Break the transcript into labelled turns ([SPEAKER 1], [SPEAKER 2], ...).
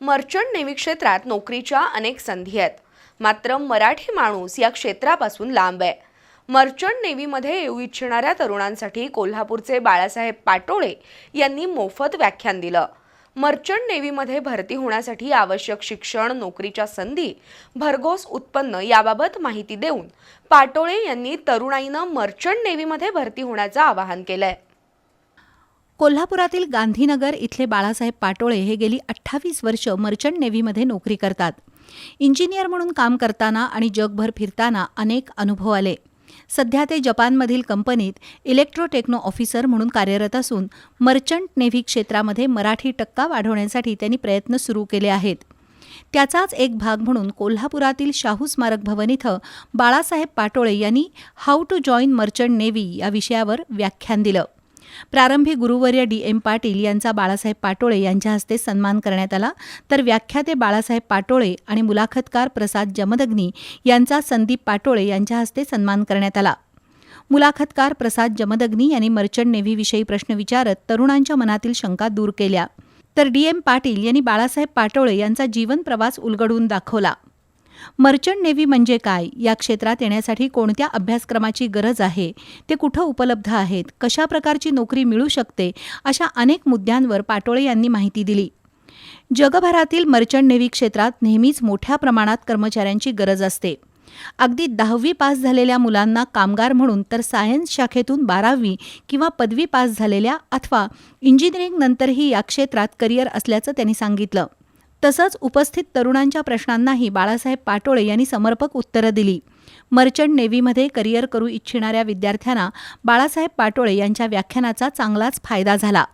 [SPEAKER 1] Merchant navy क्षेत्रात नोकरीच्या अनेक संधी आहेत. मात्र मराठी माणूस या क्षेत्रापासून लांब आहे. मर्चंट नेव्हीमध्ये येऊ इच्छिणाऱ्या तरुणांसाठी कोल्हापूरचे बाळासाहेब पाटोळे यांनी मोफत व्याख्यान दिलं. मर्चंट नेव्हीमध्ये भरती होण्यासाठी आवश्यक शिक्षण नोकरीच्या संधी भरघोस उत्पन्न याबाबत माहिती देऊन पाटोळे यांनी तरुणाईनं मर्चंट नेव्हीमध्ये भरती होण्याचं आवाहन केलं आहे
[SPEAKER 2] कोल्हापुरातील गांधीनगर इथले बाळासाहेब पाटोळे हे गेली अठ्ठावीस वर्ष मर्चंट नेव्हीमध्ये नोकरी करतात. इंजिनियर म्हणून काम करताना आणि जगभर फिरताना अनेक अनुभव आले. सध्या ते जपानमधील कंपनीत इलेक्ट्रोटेक्नो ऑफिसर म्हणून कार्यरत असून मर्चंट नेव्ही क्षेत्रामध्ये मराठी टक्का वाढवण्यासाठी त्यांनी प्रयत्न सुरू केले आहेत. त्याचाच एक भाग म्हणून कोल्हापुरातील शाहू स्मारक भवन इथं बाळासाहेब पाटोळे यांनी how to join merchant navy या विषयावर व्याख्यान दिलं. प्रारंभी गुरुवर्य डी एम पाटील यांचा बाळासाहेब पाटोळे यांच्या हस्ते सन्मान करण्यात आला. तर व्याख्याते बाळासाहेब पाटोळे आणि मुलाखतकार प्रसाद जमदग्नी यांचा संदीप पाटोळे यांच्या हस्ते सन्मान करण्यात आला. मुलाखतकार प्रसाद जमदग्नी यांनी मर्चंट नेव्हीविषयी प्रश्न विचारत तरुणांच्या मनातील शंका दूर केल्या. तर डी एम पाटील यांनी बाळासाहेब पाटोळे यांचा जीवन प्रवास उलगडून दाखवला. मर्चंट नेव्ही म्हणजे काय? या क्षेत्रात येण्यासाठी कोणत्या अभ्यासक्रमाची गरज आहे? ते कुठं उपलब्ध आहेत? कशा प्रकारची नोकरी मिळू शकते? अशा अनेक मुद्द्यांवर पाटोळे यांनी माहिती दिली. जगभरातील मर्चंट नेव्ही क्षेत्रात नेहमीच मोठ्या प्रमाणात कर्मचाऱ्यांची गरज असते. अगदी दहावी पास झालेल्या मुलांना कामगार म्हणून तर सायन्स शाखेतून बारावी किंवा पदवी पास झालेल्या अथवा इंजिनिअरिंग नंतरही या क्षेत्रात करिअर असल्याचं त्यांनी सांगितलं. तसंच उपस्थित तरुणांच्या प्रश्नांनाही बाळासाहेब पाटोळे यांनी समर्पक उत्तरं दिली. मर्चंट नेव्हीमध्ये करिअर करू इच्छिणाऱ्या विद्यार्थ्यांना बाळासाहेब पाटोळे यांच्या व्याख्यानाचा चांगलाच फायदा झाला.